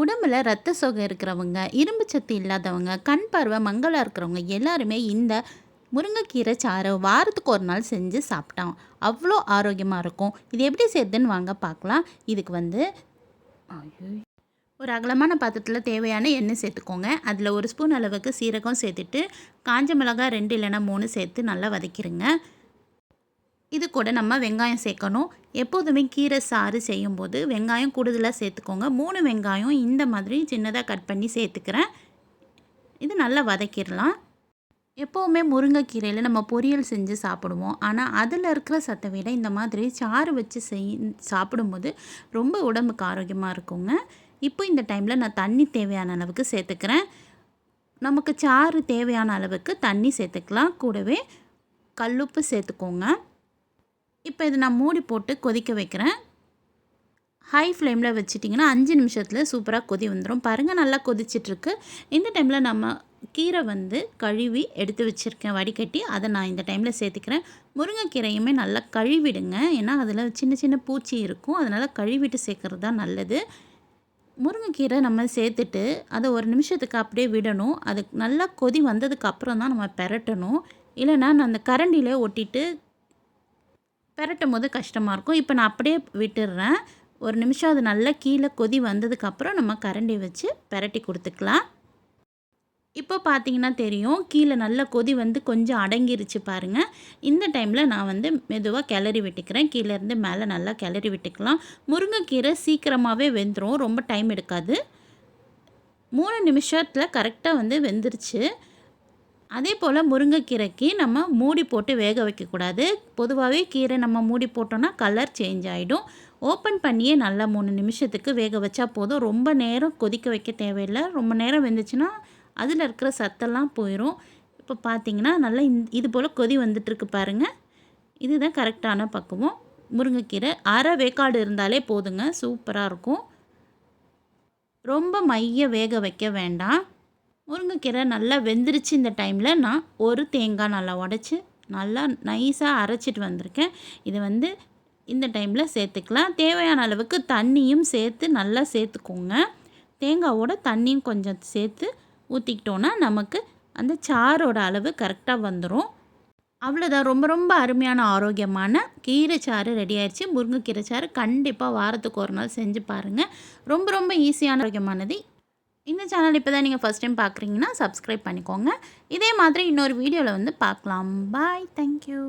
உடம்புல ரத்த சோகை இருக்கிறவங்க இரும்பு சத்து இல்லாதவங்க கண் பார்வை மங்களாக இருக்கிறவங்க எல்லாருமே இந்த முருங்கைக்கீரை சாறு வாரத்துக்கு ஒரு நாள் செஞ்சு சாப்பிட்டோம் அவ்வளோ ஆரோக்கியமாக இருக்கும். இது எப்படி செய்யுதுன்னு வாங்க பார்க்கலாம். இதுக்கு வந்து ஒரு அகலமான பாத்திரத்தில் தேவையான எண்ணெய் சேர்த்துக்கோங்க. அதில் ஒரு ஸ்பூன் அளவுக்கு சீரகம் சேர்த்துட்டு காஞ்ச மிளகாய் ரெண்டு இல்லைன்னா மூணு சேர்த்து நல்லா வதக்கிடுங்க இது கூட நம்ம வெங்காயம் சேர்க்கணும். எப்போதுமே கீரை சாறு செய்யும்போது வெங்காயம் கூடுதலாக சேர்த்துக்கோங்க. மூணு வெங்காயம் இந்த மாதிரி சின்னதாக கட் பண்ணி சேர்த்துக்கிறேன். இது நல்லா வதக்கிடலாம். எப்போவுமே முருங்கைக்கீரையில் நம்ம பொரியல் செஞ்சு சாப்பிடுவோம். ஆனால் அதில் இருக்கிற சத்தை விட இந்த மாதிரி சாறு வச்சு செய் சாப்பிடும்போது ரொம்ப உடம்புக்கு ஆரோக்கியமாக இருக்குங்க. இப்போ இந்த டைமில் நான் தண்ணி தேவையான அளவுக்கு சேர்த்துக்கிறேன். நமக்கு சாறு தேவையான அளவுக்கு தண்ணி சேர்த்துக்கலாம். கூடவே கல்லுப்பு சேர்த்துக்கோங்க. இப்போ இதை நான் மூடி போட்டு கொதிக்க வைக்கிறேன். ஹை ஃப்ளேமில் வச்சிட்டிங்கன்னா அஞ்சு நிமிஷத்தில் சூப்பராக கொதி வந்துடும் பாருங்கள் நல்லா கொதிச்சிட்ருக்கு. இந்த டைமில் நம்ம கீரை வந்து கழுவி எடுத்து வச்சுருக்கேன் வடிகட்டி. அதை நான் இந்த டைமில் சேர்த்துக்கிறேன். முருங்கைக்கீரையுமே நல்லா கழுவிடுங்க. ஏன்னா அதில் சின்ன சின்ன பூச்சி இருக்கும். அதனால் கழுவிட்டு சேர்க்குறது தான் நல்லது. முருங்கைக்கீரை நம்ம சேர்த்துட்டு அதை ஒரு நிமிஷத்துக்கு அப்படியே விடணும். அது நல்லா கொதி வந்ததுக்கு அப்புறம் தான் நம்ம பெரட்டணும். இல்லைனா நான் அந்த கரண்டியில் ஒட்டிட்டு பெரட்டும் போது கஷ்டமாக இருக்கும். இப்போ நான் அப்படியே விட்டுடுறேன் ஒரு நிமிஷம் அது நல்லா கீழே கொதி வந்ததுக்கப்புறம் நம்ம கரண்டி வச்சு பெரட்டி கொடுத்துக்கலாம். இப்போ பார்த்தீங்கன்னா தெரியும். கீழே நல்லா கொதி வந்து கொஞ்சம் அடங்கிருச்சு பாருங்கள் இந்த டைமில் நான் வந்து மெதுவாக கிளறி விட்டுக்கிறேன். கீழேருந்து மேலே நல்லா கிளறி விட்டுக்கலாம். முருங்கைக்கீரை சீக்கிரமாகவே வெந்துடும் ரொம்ப டைம் எடுக்காது. மூணு நிமிஷத்தில் கரெக்டாக வந்து வெந்துருச்சு. அதே போல் முருங்கைக்கீரைக்கு நம்ம மூடி போட்டு வேக வைக்கக்கூடாது. பொதுவாகவே கீரை நம்ம மூடி போட்டோன்னா கலர் சேஞ்ச் ஆகிடும் ஓப்பன் பண்ணியே நல்லா மூணு நிமிஷத்துக்கு வேக வச்சா போதும். ரொம்ப நேரம் கொதிக்க வைக்க தேவையில்லை. ரொம்ப நேரம் வெந்துச்சுன்னா அதில் இருக்கிற சத்தெல்லாம் போயிடும் இப்போ பார்த்தீங்கன்னா நல்லா இந்த இது போல் கொதி வந்துட்டுருக்கு பாருங்கள் இதுதான் கரெக்டான பக்குவம். முருங்கைக்கீரை அரை வேக்காடு இருந்தாலே போதுங்க. சூப்பராக இருக்கும். ரொம்ப மைய வேக வைக்க வேண்டாம். முருங்கைக்கீரை நல்லா வெந்துருச்சு இந்த டைமில் நான் ஒரு தேங்காய் நல்லா உடச்சி நல்லா நைஸாக அரைச்சிட்டு வந்திருக்கேன். இதை வந்து இந்த டைமில் சேர்த்துக்கலாம். தேவையான அளவுக்கு தண்ணியும் சேர்த்து நல்லா சேர்த்துக்கோங்க. தேங்காவோட தண்ணியும் கொஞ்சம் சேர்த்து ஊற்றிக்கிட்டோன்னா நமக்கு அந்த சாரோட அளவு கரெக்டாக வந்துடும் அவ்வளோதான் ரொம்ப ரொம்ப அருமையான ஆரோக்கியமான கீரை சாறு ரெடி ஆயிடுச்சு முருங்கைக்கீரை சாறு கண்டிப்பாக வாரத்துக்கு ஒரு நாள் செஞ்சு பாருங்கள் ரொம்ப ரொம்ப ஈஸியான ஆரோக்கியமானது. இந்த சேனல் இப்போ தான் நீங்கள் ஃபஸ்ட் டைம் பார்க்குறீங்கன்னா சப்ஸ்கிரைப் பண்ணிக்கோங்க. இதே மாதிரி இன்னொரு வீடியோவில் வந்து பார்க்கலாம் பாய் தேங்க்யூ